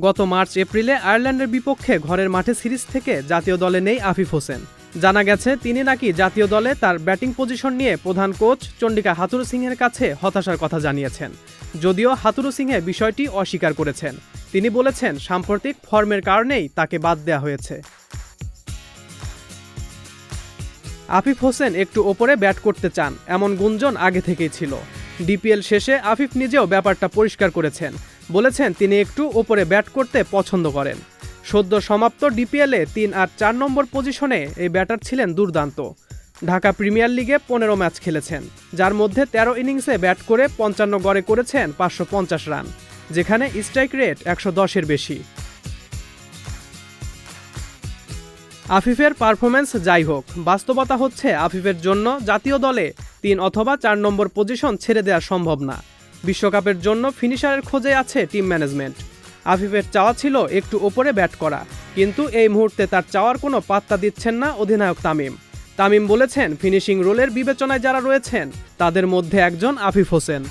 গত মার্চ, এপ্রিলে আয়ারল্যান্ডের বিপক্ষে ঘরের মাঠে সিরিজ থেকে জাতীয় দলে নেই আফিফ হোসেন। জানা গেছে, তিনি নাকি জাতীয় দলে তার ব্যাটিং পজিশন নিয়ে প্রধান কোচ চন্ডিকা হাতুরু সিংহের কাছে হতাশার কথা জানিয়েছেন। যদিও হাতুরু সিংহে বিষয়টি অস্বীকার করেছেন। তিনি বলেছেন, সাম্প্রতিক ফর্মের কারণেই তাকে বাদ দেওয়া হয়েছে। আফিফ হোসেন একটু ওপরে ব্যাট করতে চান, এমন গুঞ্জন আগে থেকেই ছিল। ডিপিএল শেষে আফিফ নিজেও ব্যাপারটা পরিষ্কার করেছেন। বলেছেন তিনি একটু ওপরে ব্যাট করতে পছন্দ করেন। সদ্য সমাপ্ত ডিপিএলে তিন আর চার নম্বর পজিশনে এই ব্যাটার ছিলেন দুর্দান্ত। ঢাকা প্রিমিয়ার লিগে পনেরো ম্যাচ খেলেছেন, যার মধ্যে তেরো ইনিংসে ব্যাট করে পঞ্চান্ন গড়ে করেছেন পাঁচশো পঞ্চাশ রান, যেখানে স্ট্রাইক রেট একশো দশের বেশি। আফিফের পারফরমেন্স যাই হোক, বাস্তবতা হচ্ছে আফিফের জন্য জাতীয় দলে তিন অথবা চার নম্বর পজিশন ছেড়ে দেওয়া সম্ভব না। বিশ্বকাপের জন্য ফিনিশারের খোঁজে আছে টিম ম্যানেজমেন্ট। আফিফের চাওয়া ছিল একটু ওপরে ব্যাট করা, কিন্তু এই মুহূর্তে তার চাওয়ার কোনো পাত্তা দিচ্ছেন না অধিনায়ক তামিম। তামিম বলেছেন, ফিনিশিং রোলের বিবেচনায় যারা রয়েছেন, তাদের মধ্যে একজন আফিফ হোসেন।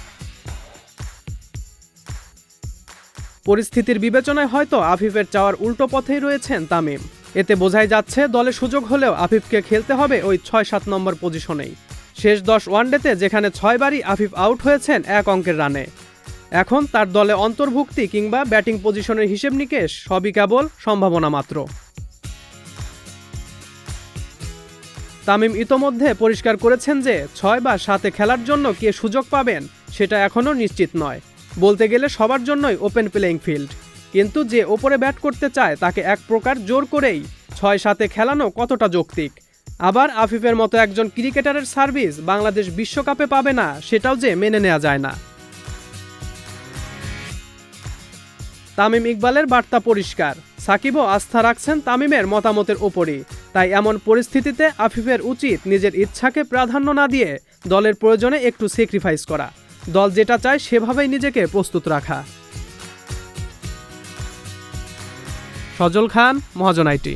পরিস্থিতির বিবেচনায় হয়তো আফিফের চাওয়ার উল্টো পথেই রয়েছেন তামিম। এতে বোঝাই যাচ্ছে, দলে সুযোগ হলেও আফিফকে খেলতে হবে ওই ছয় সাত নম্বর পজিশনেই। শেষ দশ ওয়ানডেতে যেখানে ছয়বারই আফিফ আউট হয়েছেন এক অঙ্কের রানে। এখন তার দলে অন্তর্ভুক্তি কিংবা ব্যাটিং পজিশনের হিসেব নিকেশ সবই কেবল সম্ভাবনা মাত্র। তামিম ইতোমধ্যে পরিষ্কার করেছেন যে ছয় বা সাতে খেলার জন্য কে সুযোগ পাবেন সেটা এখনও নিশ্চিত নয়। বলতে গেলে সবার জন্যই ওপেন প্লেয়িং ফিল্ড। কিন্তু যে ওপরে ব্যাট করতে চায় তাকে এক প্রকার জোর করেই ছয় সাতে খেলানো কতটা যৌক্তিক? আবার আফিফের মতো একজন ক্রিকেটারের সার্ভিস বাংলাদেশ বিশ্বকাপে পাবে না, সেটাও যে মেনে নেওয়া যায় না। তামিম ইকবালের বার্তা পরিষ্কার, সাকিবও আস্থা রাখছেন তামিমের মতামতের ওপরই তাই এমন পরিস্থিতিতে আফিফের উচিত নিজের ইচ্ছাকে প্রাধান্য না দিয়ে দলের প্রয়োজনে একটু স্যাক্রিফাইস করা। দল যেটা চায় সেভাবেই নিজেকে প্রস্তুত রাখা। সজল খান, মহাজন আইটি।